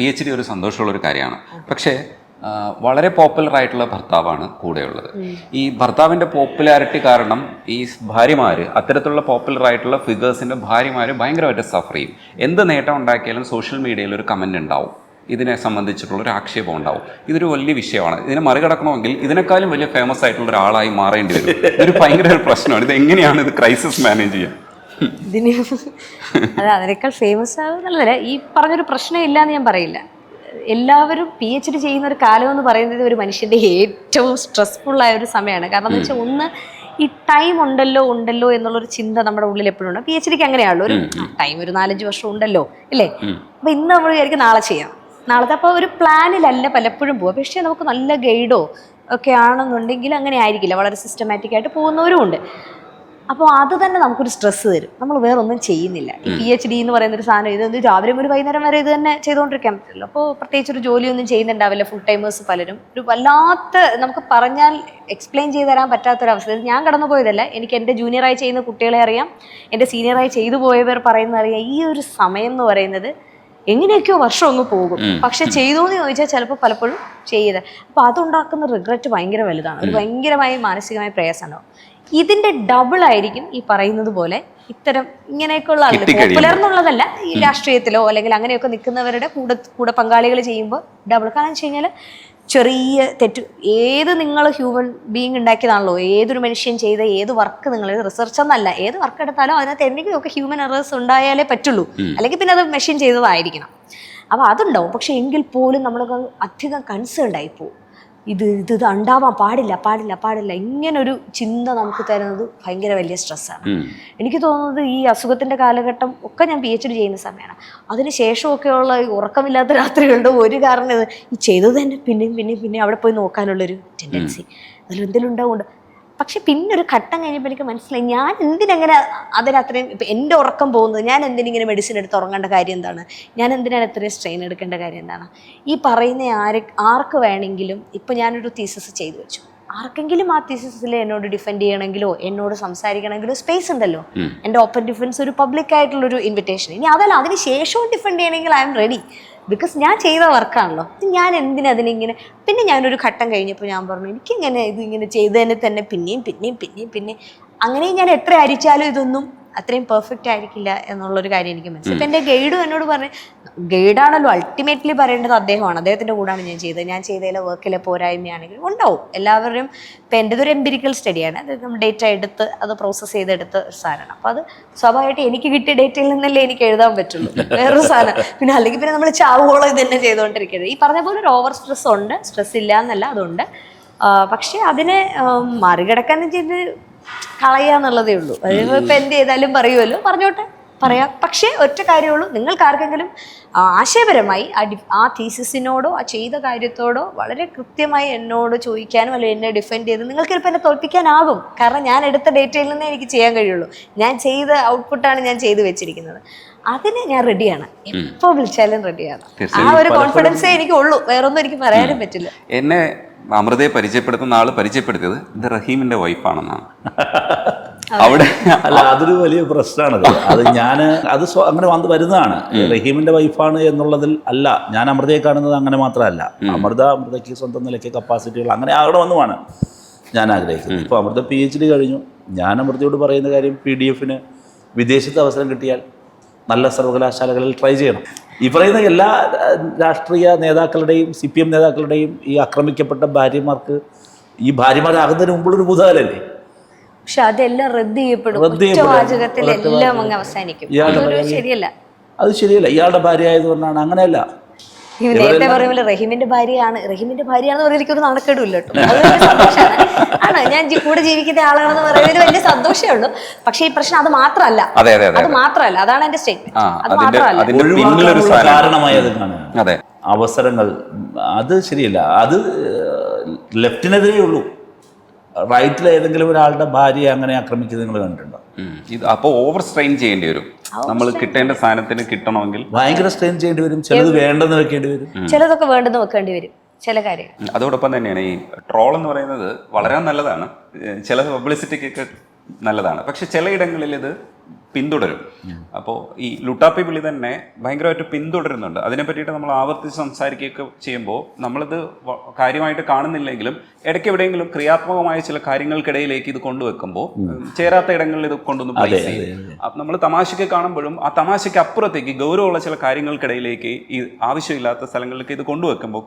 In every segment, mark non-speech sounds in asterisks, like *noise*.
P H D ഒരു സന്തോഷമുള്ള ഒരു കാര്യമാണ്. പക്ഷേ വളരെ പോപ്പുലർ ആയിട്ടുള്ള ഭർത്താവാണ് കൂടെയുള്ളത്. ഈ ഭർത്താവിന്റെ പോപ്പുലാരിറ്റി കാരണം ഈ ഭാര്യമാർ അത്തരത്തിലുള്ള പോപ്പുലർ ആയിട്ടുള്ള ഫിഗേഴ്സിന്റെ ഭാര്യമാർ ഭയങ്കരമായിട്ട് സഫർ ചെയ്യും. എന്ത് നേട്ടം ഉണ്ടാക്കിയാലും സോഷ്യൽ മീഡിയയിൽ ഒരു കമന്റ് ഉണ്ടാവും. ഇതിനെ സംബന്ധിച്ചിട്ടുള്ള ഒരു ആക്ഷേപം ഉണ്ടാവും. ഇതൊരു വലിയ വിഷയമാണ്. ഇതിനെ മറികടക്കണമെങ്കിൽ ഇതിനേക്കാളും വലിയ ഫേമസ് ആയിട്ടുള്ള ഒരാളായി മാറേണ്ടി വരും. ഇതൊരു ഭയങ്കര ഒരു പ്രശ്നമാണ്. ഇത് എങ്ങനെയാണ് ഇത് ക്രൈസിസ് മാനേജ് ചെയ്യുക ഇതിന് അത് അതിനേക്കാൾ ഫേമസ് ആകുന്നുള്ളതല്ല ഈ പറഞ്ഞൊരു പ്രശ്നം ഇല്ല എന്ന് ഞാൻ പറയില്ല. എല്ലാവരും പി എച്ച് ഡി ചെയ്യുന്ന ഒരു കാലം എന്ന് പറയുന്നത് ഒരു മനുഷ്യന്റെ ഏറ്റവും സ്ട്രെസ്ഫുൾ ആയ ഒരു സമയമാണ്. കാരണം എന്ന് വെച്ചാൽ ഒന്ന് ഈ ടൈം ഉണ്ടല്ലോ ഉണ്ടല്ലോ എന്നുള്ളൊരു ചിന്ത നമ്മുടെ ഉള്ളിൽ എപ്പോഴും ഉണ്ട്. പി എച്ച് ഡിക്ക് അങ്ങനെയാണല്ലോ ഒരു ടൈം ഒരു നാലഞ്ച് വർഷം ഉണ്ടല്ലോ ഇല്ലേ? അപ്പൊ ഇന്ന് നമ്മൾ വിചാരിക്കും നാളെ ചെയ്യാം. നാളത്തെ അപ്പോൾ ഒരു പ്ലാനിലല്ല പലപ്പോഴും പോവുക പക്ഷേ നമുക്ക് നല്ല ഗൈഡോ ഒക്കെ ആണെന്നുണ്ടെങ്കിൽ അങ്ങനെ ആയിരിക്കില്ല. വളരെ സിസ്റ്റമാറ്റിക് ആയിട്ട് പോകുന്നവരും ഉണ്ട്. അപ്പോൾ അത് തന്നെ നമുക്കൊരു സ്ട്രെസ് തരും. നമ്മൾ വേറെ ഒന്നും ചെയ്യുന്നില്ല. ഈ പി എച്ച് ഡി എന്ന് പറയുന്ന ഒരു സാധനം ഇത് രാവിലെ ഒരു വൈകുന്നേരം വരെ ഇത് തന്നെ ചെയ്തുകൊണ്ടിരിക്കാൻ പറ്റില്ല അപ്പോൾ പ്രത്യേകിച്ച് ഒരു ജോലിയൊന്നും ചെയ്യുന്നുണ്ടാവില്ല. ഫുൾ ടൈമേഴ്സ് പലരും. ഒരു വല്ലാത്ത നമുക്ക് പറഞ്ഞാൽ എക്സ്പ്ലെയിൻ ചെയ്ത് തരാൻ പറ്റാത്തൊരവസ്ഥ. ഇത് ഞാൻ കടന്നു പോയതല്ല. എനിക്ക് എന്റെ ജൂനിയറായി ചെയ്യുന്ന കുട്ടികളെ അറിയാം. എന്റെ സീനിയറായി ചെയ്തു പോയവർ പറയുന്നത് അറിയാം ഈ ഒരു സമയം എന്ന് പറയുന്നത് എങ്ങനെയൊക്കെയോ വർഷം അങ്ങ് പോകും. പക്ഷെ ചെയ്തു എന്ന് ചോദിച്ചാൽ ചിലപ്പോൾ പലപ്പോഴും ചെയ്യരുത് അപ്പൊ അതുണ്ടാക്കുന്ന റിഗ്രറ്റ് ഭയങ്കര വലുതാണ്. ഒരു ഭയങ്കരമായി മാനസികമായ പ്രയാസമുണ്ടാവും ഇതിന്റെ ഡബിൾ ആയിരിക്കും ഈ പറയുന്നത് പോലെ ഇത്തരം ഇങ്ങനെയൊക്കെയുള്ള ആളുകൾ പുലർന്നുള്ളതല്ല ഈ രാഷ്ട്രീയത്തിലോ അല്ലെങ്കിൽ അങ്ങനെയൊക്കെ നിൽക്കുന്നവരുടെ കൂടെ കൂടെ പങ്കാളികൾ ചെയ്യുമ്പോൾ ഡബിൾ കാരണം വെച്ച് കഴിഞ്ഞാൽ ചെറിയ തെറ്റ് ഏത് നിങ്ങൾ ഹ്യൂമൻ ബീങ് ഉണ്ടാക്കിയതാണല്ലോ ഏതൊരു മനുഷ്യൻ ചെയ്ത ഏത് വർക്ക് നിങ്ങൾ റിസർച്ച് എന്നല്ല ഏത് വർക്ക് എടുത്താലും അതിനകത്ത് എന്തെങ്കിലുമൊക്കെ ഹ്യൂമൻ എറേഴ്സ് ഉണ്ടായാലേ പറ്റുള്ളൂ. അല്ലെങ്കിൽ പിന്നെ അത് മെഷീൻ ചെയ്തതായിരിക്കണം. അപ്പോൾ അതുണ്ടാവും. പക്ഷേ എങ്കിൽ പോലും നമ്മളൊക്കെ അധികം കൺസേൺഡ് ആയി പോകും. ഇത് ഇത് ഇത് ഉണ്ടാവാൻ പാടില്ല പാടില്ല പാടില്ല. ഇങ്ങനൊരു ചിന്ത നമുക്ക് തരുന്നത് ഭയങ്കര വലിയ സ്ട്രെസ്സാണ് എനിക്ക് തോന്നുന്നത് ഈ അസുഖത്തിന്റെ കാലഘട്ടം ഒക്കെ ഞാൻ പി എച്ച് ഡി ചെയ്യുന്ന സമയമാണ്. അതിന് ശേഷമൊക്കെയുള്ള ഈ ഉറക്കമില്ലാത്ത രാത്രികളുടെ ഒരു കാരണം ഈ ചെയ്തത് തന്നെ പിന്നെയും പിന്നെയും പിന്നെ അവിടെ പോയി നോക്കാനുള്ളൊരു ടെൻഡൻസി അതിൽ എന്തെങ്കിലും ഉണ്ടാവുണ്ട്? പക്ഷെ പിന്നെ ഒരു ഘട്ടം കഴിഞ്ഞപ്പോൾ എനിക്ക് മനസ്സിലായി ഞാൻ എന്തിനങ്ങനെ അതിന് അത്രയും ഇപ്പം എന്റെ ഉറക്കം പോകുന്നത് ഞാൻ എന്തിനിങ്ങനെ മെഡിസിൻ എടുത്ത് ഉറങ്ങേണ്ട കാര്യം എന്താണ്? ഞാൻ എന്തിനാണ് ഇത്രയും സ്ട്രെയിൻ എടുക്കേണ്ട കാര്യം എന്താണ്? ഈ പറയുന്ന ആര് ആർക്ക് വേണമെങ്കിലും ഇപ്പം ഞാനൊരു തീസസ് ചെയ്തു വെച്ചു. ആർക്കെങ്കിലും ആ തീസിസിൽ എന്നോട് ഡിഫെൻഡ് ചെയ്യണമെങ്കിലോ എന്നോട് സംസാരിക്കണമെങ്കിലോ സ്പേസ് ഉണ്ടല്ലോ. എന്റെ ഓപ്പൺ ഡിഫൻസ് ഒരു പബ്ലിക് ആയിട്ടുള്ള ഒരു ഇൻവിറ്റേഷൻ ഇനി അതല്ല അതിന് ശേഷവും ഡിഫെൻഡ് ചെയ്യണമെങ്കിൽ ഐ എം റെഡി ബിക്കോസ് ഞാൻ ചെയ്ത വർക്കാണല്ലോ ഞാൻ എന്തിനതിനിങ്ങനെ പിന്നെ ഞാനൊരു ഘട്ടം കഴിഞ്ഞപ്പോൾ ഞാൻ പറഞ്ഞു എനിക്കിങ്ങനെ ഇത് ഇങ്ങനെ ചെയ്തതിനെ തന്നെ പിന്നെയും പിന്നെയും പിന്നെയും പിന്നെ അങ്ങനെയും ഞാൻ എത്ര അരിച്ചാലും ഇതൊന്നും അത്രയും പെർഫെക്റ്റ് ആയിരിക്കില്ല എന്നുള്ളൊരു കാര്യം എനിക്ക് മനസ്സിലായി. ഇപ്പം എന്റെ ഗൈഡും എന്നോട് പറഞ്ഞു ഗൈഡാണല്ലോ അൾട്ടിമേറ്റ്ലി പറയേണ്ടത് അദ്ദേഹമാണ്. അദ്ദേഹത്തിന്റെ കൂടാണ് ഞാൻ ചെയ്തത്. ഞാൻ ചെയ്തതിലെ വർക്കിലെ പോരായ്മയാണെങ്കിലും ഉണ്ടാവും. എല്ലാവരും ഇപ്പം എന്റെതൊരു എംപിരിക്കൽ സ്റ്റഡിയാണ് അതായത് നമ്മൾ ഡേറ്റ എടുത്ത് അത് പ്രോസസ്സ് ചെയ്തെടുത്ത് ഒരു സാധനമാണ്. അപ്പോൾ അത് സ്വാഭാവികമായിട്ട് എനിക്ക് കിട്ടിയ ഡേറ്റയിൽ നിന്നല്ലേ എനിക്ക് എഴുതാൻ പറ്റുള്ളൂ. വേറൊരു സാധനം. പിന്നെ അല്ലെങ്കിൽ പിന്നെ നമ്മൾ ചാവുകോളം ഇത് തന്നെ ചെയ്തുകൊണ്ടിരിക്കുന്നത് ഈ പറഞ്ഞ പോലെ ഒരു ഓവർ സ്ട്രെസ് ഉണ്ട്. സ്ട്രെസ് ഇല്ല എന്നല്ല അതുണ്ട് പക്ഷേ അതിനെ മറികടക്കാൻ ചെയ്ത് കളയുക എന്നുള്ളതേ ഉള്ളൂ അതിന് ഇപ്പം എന്ത് ചെയ്താലും പറയുമല്ലോ പറഞ്ഞോട്ടെ. പറയാം. പക്ഷേ ഒറ്റ കാര്യമുള്ളൂ. നിങ്ങൾക്ക് ആർക്കെങ്കിലും ആശയപരമായി ആ തീസിസിനോടോ ആ ചെയ്ത കാര്യത്തോടോ വളരെ കൃത്യമായി എന്നോട് ചോദിക്കാനും അല്ലെങ്കിൽ എന്നെ ഡിഫെൻഡ് ചെയ്ത് നിങ്ങൾക്ക് ചിലപ്പോൾ എന്നെ തോൽപ്പിക്കാനാകും. കാരണം ഞാൻ എടുത്ത ഡേറ്റയിൽ നിന്നേ എനിക്ക് ചെയ്യാൻ കഴിയുള്ളൂ. ഞാൻ ചെയ്ത ഔട്ട്പുട്ടാണ് ഞാൻ ചെയ്തു വെച്ചിരിക്കുന്നത്. അതിന് ഞാൻ റെഡിയാണ് എപ്പോൾ വിളിച്ചാലും റെഡിയാണ് ആ ഒരു കോൺഫിഡൻസേ എനിക്ക് ഉള്ളൂ വേറൊന്നും എനിക്ക് പറയാനും പറ്റില്ല. എന്നെ അമൃതയെ പരിചയപ്പെടുത്തുന്ന ആൾ പരിചയപ്പെടുത്തിയത് ഇത് റഹീമിന്റെ വൈഫാണെന്നാണ് *laughs* അവിടെ അല്ല അതൊരു വലിയ പ്രശ്നമാണ് അത് ഞാൻ അത് അങ്ങനെ വന്ന് വരുന്നതാണ്. റഹീമിന്റെ വൈഫാണ് എന്നുള്ളതിൽ അല്ല. ഞാൻ അമൃതയെ കാണുന്നത് അങ്ങനെ മാത്രമല്ല. അമൃത അമൃതയ്ക്ക് സ്വന്തം നിലയ്ക്ക് കപ്പാസിറ്റികൾ അങ്ങനെ അവിടെ വന്നുമാണ് ഞാൻ ആഗ്രഹിക്കുന്നത്. ഇപ്പോൾ അമൃത പി എച്ച് ഡി കഴിഞ്ഞു. ഞാൻ അമൃതയോട് പറയുന്ന കാര്യം പി ഡി എഫിന് വിദേശത്ത് അവസരം കിട്ടിയാൽ നല്ല സർവകലാശാലകളിൽ ട്രൈ ചെയ്യണം. ഈ പറയുന്ന എല്ലാ രാഷ്ട്രീയ നേതാക്കളുടെയും സി പി എം നേതാക്കളുടെയും ഈ ആക്രമിക്കപ്പെട്ട ഭാര്യമാർക്ക് ഈ ഭാര്യമാരാകുന്നതിന് മുമ്പുള്ളൊരു ഭൂതകാലല്ലേ? പക്ഷെ അതെല്ലാം റദ്ദ് ചെയ്യപ്പെടും. എല്ലാം അങ്ങ് അവസാനിക്കും. ഇയാളുടെ ശരിയല്ല. അത് ശരിയല്ല. ഇയാളുടെ ഭാര്യ ആയതുകൊണ്ടാണ് അങ്ങനെയല്ല. നേരത്തെ പറയുമ്പോൾ റഹീമിന്റെ ഭാര്യയാണ്. റഹീമിന്റെ ഭാര്യയാണെന്ന് പറഞ്ഞാൽ എനിക്കൊരു നാണക്കേടും ഇല്ല കേട്ടോ *laughs* ആണ്? ഞാൻ കൂടെ ജീവിക്കുന്ന ആളാണെന്ന് പറയുന്നത് വലിയ സന്തോഷമേ ഉള്ളൂ. പക്ഷേ ഈ പ്രശ്നം അത് മാത്രമല്ല. അതെ അതെ അതെ അത് മാത്രമല്ല. അതാണ് എന്റെ സ്റ്റേറ്റ്മെന്റ് അത് മാത്രമല്ല. അതെ അവസരങ്ങൾ അത് ശരിയല്ല. അത് ലെഫ്റ്റിനെതിരേ ഉള്ളൂ റൈറ്റിലെ ഏതെങ്കിലും ഒരാളുടെ ഭാര്യയെ അങ്ങനെ ആക്രമിക്കുന്നത് നിങ്ങൾ കണ്ടിട്ടുണ്ടോ. ഇത് അപ്പോൾ ഓവർ സ്ട്രെയിൻ ചെയ്യേണ്ടി വരും. നമ്മൾ കിട്ടേണ്ട സാധനത്തിന് കിട്ടണമെങ്കിൽ ഭയങ്കര സ്ട്രെയിൻ ചെയ്യേണ്ടി വരും. ചിലത് വേണ്ടെന്ന് വെക്കേണ്ടി വരും. ചിലതൊക്കെ വേണ്ടെന്ന് വെക്കേണ്ടി വരും. ചില കാര്യങ്ങൾ. അതോടൊപ്പം തന്നെയാണ് ഈ ട്രോൾ എന്ന് പറയുന്നത് വളരെ നല്ലതാണ്. ചില പബ്ലിസിറ്റിക്കൊക്കെ നല്ലതാണ്. പക്ഷെ ചിലയിടങ്ങളിൽ ഇത് പിന്തുടരും. അപ്പോൾ ഈ ലുട്ടാപ്പി വിളി തന്നെ ഭയങ്കരമായിട്ട് പിന്തുടരുന്നുണ്ട്. അതിനെ പറ്റിയിട്ട് നമ്മൾ ആവർത്തിച്ച് സംസാരിക്കുകയൊക്കെ ചെയ്യുമ്പോൾ നമ്മളിത് കാര്യമായിട്ട് കാണുന്നില്ലെങ്കിലും ഇടയ്ക്ക് എവിടെയെങ്കിലും ക്രിയാത്മകമായ ചില കാര്യങ്ങൾക്കിടയിലേക്ക് ഇത് കൊണ്ടുവെക്കുമ്പോൾ ചേരാത്ത ഇടങ്ങളിൽ ഇത് കൊണ്ടുവന്ന് പ്ലേസ് ചെയ്യും. നമ്മൾ തമാശയ്ക്ക് കാണുമ്പോഴും ആ തമാശയ്ക്ക് അപ്പുറത്തേക്ക് ഗൗരവമുള്ള ചില കാര്യങ്ങൾക്കിടയിലേക്ക് ഈ ആവശ്യമില്ലാത്ത സ്ഥലങ്ങളിലേക്ക് ഇത് കൊണ്ടുവെക്കുമ്പോൾ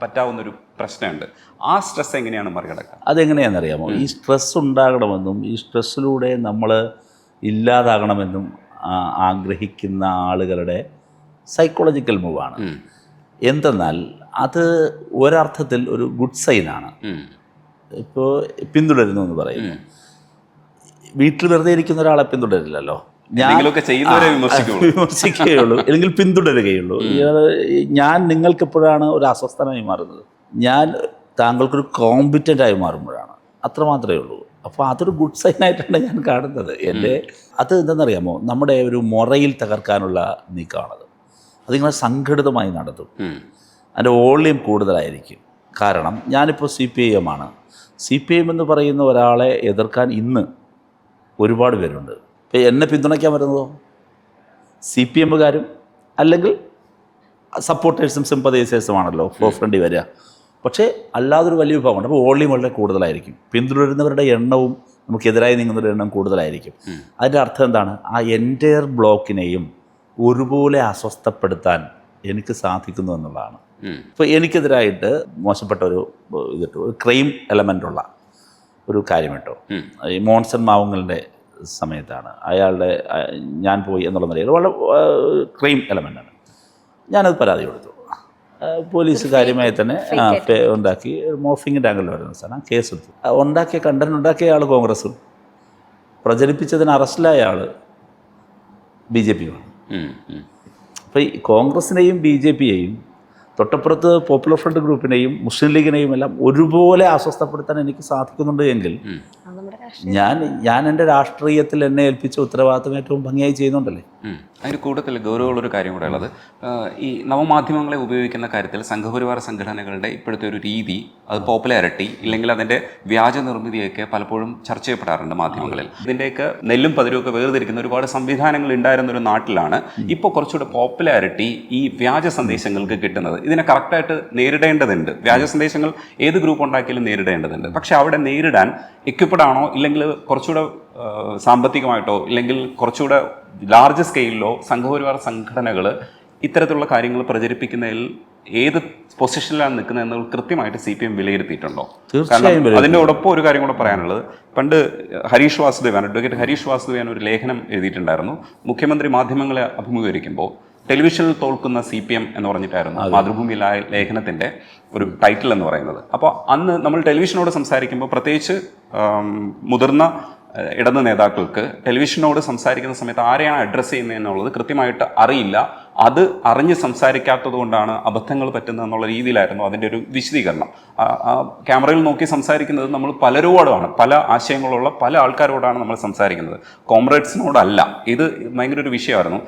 പറ്റാവുന്ന ഒരു പ്രശ്നമുണ്ട്. ആ സ്ട്രെസ് എങ്ങനെയാണ് മറികടക്കുക അതെങ്ങനെയാണെന്നറിയാമോ? ഈ സ്ട്രെസ് ഉണ്ടാകണമെന്നും ഈ സ്ട്രെസ്സിലൂടെ നമ്മൾ ഇല്ലാതാകണമെന്നും ആഗ്രഹിക്കുന്ന ആളുകളുടെ സൈക്കോളജിക്കൽ മൂവാണ് എന്തെന്നാൽ അത് ഒരർത്ഥത്തിൽ ഒരു ഗുഡ് സൈനാണ്. ഇപ്പോൾ പിന്തുടരുന്നു എന്ന് പറയും. വീട്ടിൽ വെറുതെ ഇരിക്കുന്ന ഒരാളെ പിന്തുടരില്ലല്ലോ. വിമർശിക്കുകയുള്ളൂ. അല്ലെങ്കിൽ പിന്തുടരുകയുള്ളൂ. ഞാൻ നിങ്ങൾക്ക് എപ്പോഴാണ് ഒരു അസ്വസ്ഥനായി മാറുന്നത്? ഞാൻ താങ്കൾക്കൊരു കോമ്പിറ്റന്റ് ആയി മാറുമ്പോഴാണ്. അത്രമാത്രമേ ഉള്ളൂ. അപ്പോൾ അതൊരു ഗുഡ് സൈനായിട്ടാണ് ഞാൻ കാണുന്നത്. എന്റെ അത് എന്തെന്നറിയാമോ നമ്മുടെ ഒരു മുറയിൽ തകർക്കാനുള്ള നീക്കമാണത് അതിങ്ങനെ സംഘടിതമായി നടത്തും. അതിന്റെ വോള്യം കൂടുതലായിരിക്കും. കാരണം ഞാനിപ്പോൾ സി പി ഐ എം ആണ്. സി പി ഐ എം എന്ന് പറയുന്ന ഒരാളെ എതിർക്കാൻ ഇന്ന് ഒരുപാട് പേരുണ്ട്. ഇപ്പം എന്നെ പിന്തുണയ്ക്കാൻ വരുന്നതോ? സി പി എമ്മുകാരും അല്ലെങ്കിൽ സപ്പോർട്ടേഴ്സും സിമ്പതൈസേഴ്സുമാണല്ലോ ഫോർ ഫ്രണ്ടി വരിക. പക്ഷേ അല്ലാതൊരു വലിയ വിഭാഗമുണ്ട്. അപ്പോൾ വോളിയം വളരെ കൂടുതലായിരിക്കും. പിന്തുടരുന്നവരുടെ എണ്ണവും നമുക്കെതിരായി നീങ്ങുന്നവരുടെ എണ്ണം കൂടുതലായിരിക്കും. അതിന്റെ അർത്ഥം എന്താണ്? ആ എന്റയർ ബ്ലോക്കിനെയും ഒരുപോലെ അസ്വസ്ഥപ്പെടുത്താൻ എനിക്ക് സാധിക്കുന്നു എന്നുള്ളതാണ്. ഇപ്പോൾ എനിക്കെതിരായിട്ട് മോശപ്പെട്ട ഒരു ഇതിട്ടു. ഒരു ക്രൈം എലമെന്റുള്ള ഒരു കാര്യം കേട്ടോ ഈ മോൺസൺ മാവുങ്ങളുടെ സമയത്താണ്. അയാളുടെ ഞാൻ പോയി എന്നുള്ള നിലയിൽ വളരെ ക്രൈം എലമെന്റാണ് ഞാനത് പരാതി കൊടുത്തു. പോലീസ് കാര്യമായി തന്നെ ഉണ്ടാക്കി. മോഫിങ്ങിന്റെ ആംഗിളിൽ വരുന്ന സാധനം കേസ് എടുത്തു. ആ, ഉണ്ടാക്കിയ കണ്ടന്റ് ഉണ്ടാക്കിയ ആൾ കോൺഗ്രസും. പ്രചരിപ്പിച്ചതിന് അറസ്റ്റിലായ ആൾ ബി ജെ പിയുമാണ്. അപ്പോൾ ഈ കോൺഗ്രസിനെയും ബി ജെ പിയെയും തൊട്ടപ്പുറത്ത് പോപ്പുലർ ഫ്രണ്ട് ഗ്രൂപ്പിനെയും മുസ്ലിം ലീഗിനെയും എല്ലാം ഒരുപോലെ അസ്വസ്ഥപ്പെടുത്താൻ എനിക്ക് സാധിക്കുന്നുണ്ട് എങ്കിൽ ഞാൻ ഞാൻ എന്റെ രാഷ്ട്രീയത്തിൽ എന്നെ ഏൽപ്പിച്ച ഉത്തരവാദിത്തം ഏറ്റവും ഭംഗിയായി ചെയ്യുന്നുണ്ടല്ലേ. അതിന് കൂടുതൽ ഗൗരവമുള്ളൊരു കാര്യം കൂടെ ഉള്ളത്. ഈ നവമാധ്യമങ്ങളെ ഉപയോഗിക്കുന്ന കാര്യത്തിൽ സംഘപരിവാര സംഘടനകളുടെ ഇപ്പോഴത്തെ ഒരു രീതി അത് പോപ്പുലാരിറ്റി ഇല്ലെങ്കിൽ അതിന്റെ വ്യാജ നിർമ്മിതിയൊക്കെ പലപ്പോഴും ചർച്ച ചെയ്യപ്പെടാറുണ്ട് മാധ്യമങ്ങളിൽ. ഇതിന്റെയൊക്കെ നെല്ലും പതിരും ഒക്കെ വേർതിരിക്കുന്ന ഒരുപാട് സംവിധാനങ്ങൾ ഉണ്ടായിരുന്ന ഒരു നാട്ടിലാണ് ഇപ്പോൾ കുറച്ചുകൂടെ പോപ്പുലാരിറ്റി ഈ വ്യാജ സന്ദേശങ്ങൾക്ക് കിട്ടുന്നത്. ഇതിനെ കറക്റ്റായിട്ട് നേരിടേണ്ടതുണ്ട്. വ്യാജ സന്ദേശങ്ങൾ ഏത് ഗ്രൂപ്പ് ഉണ്ടാക്കിയാലും നേരിടേണ്ടതുണ്ട്. പക്ഷെ അവിടെ നേരിടാൻ എക്യുപ്പഡ് ആണോ ഇല്ലെങ്കിൽ കുറച്ചുകൂടെ സാമ്പത്തികമായിട്ടോ ഇല്ലെങ്കിൽ കുറച്ചുകൂടെ ലാർജ് സ്കെയിലിലോ സംഘപരിവാർ സംഘടനകൾ ഇത്തരത്തിലുള്ള കാര്യങ്ങൾ പ്രചരിപ്പിക്കുന്നതിൽ ഏത് പൊസിഷനിലാണ് നിൽക്കുന്നത് എന്ന് കൃത്യമായിട്ട് സി പി എം വിലയിരുത്തിയിട്ടുണ്ടോ? തീർച്ചയായും അതിന്റെ ഒപ്പം ഒരു കാര്യം കൂടെ പറയാനുള്ളത്. പണ്ട് ഹരീഷ് വാസുദേവൻ അഡ്വക്കേറ്റ് ഹരീഷ് വാസുദേവൻ ഒരു ലേഖനം എഴുതിയിട്ടുണ്ടായിരുന്നു. മുഖ്യമന്ത്രി മാധ്യമങ്ങളെ അഭിമുഖീകരിക്കുമ്പോൾ ടെലിവിഷനിൽ തോൽക്കുന്ന സി പി എം എന്ന് പറഞ്ഞിട്ടായിരുന്നു മാതൃഭൂമി ലാ- ലേഖനത്തിന്റെ ഒരു ടൈറ്റിൽ എന്ന് പറയുന്നത്. അപ്പോൾ അന്ന് നമ്മൾ ടെലിവിഷനോട് സംസാരിക്കുമ്പോൾ പ്രത്യേകിച്ച് മുതിർന്ന ഇടത് നേതാക്കൾക്ക് ടെലിവിഷനോട് സംസാരിക്കുന്ന സമയത്ത് ആരെയാണ് അഡ്രസ്സ് ചെയ്യുന്നത് എന്നുള്ളത് കൃത്യമായിട്ട് അറിയില്ല. അത് അറിഞ്ഞ് സംസാരിക്കാത്തത് കൊണ്ടാണ് അബദ്ധങ്ങൾ പറ്റുന്നത് എന്നുള്ള രീതിയിലായിരുന്നു അതിന്റെ ഒരു വിശദീകരണം. ക്യാമറയിൽ നോക്കി സംസാരിക്കുന്നത് നമ്മൾ പലരോടാണ് പല ആശയങ്ങളുള്ള പല ആൾക്കാരോടാണ് നമ്മൾ സംസാരിക്കുന്നത്. കോമ്രേഡ്സിനോടല്ല ഇത് ഭയങ്കര ഒരു വിഷയമായിരുന്നു.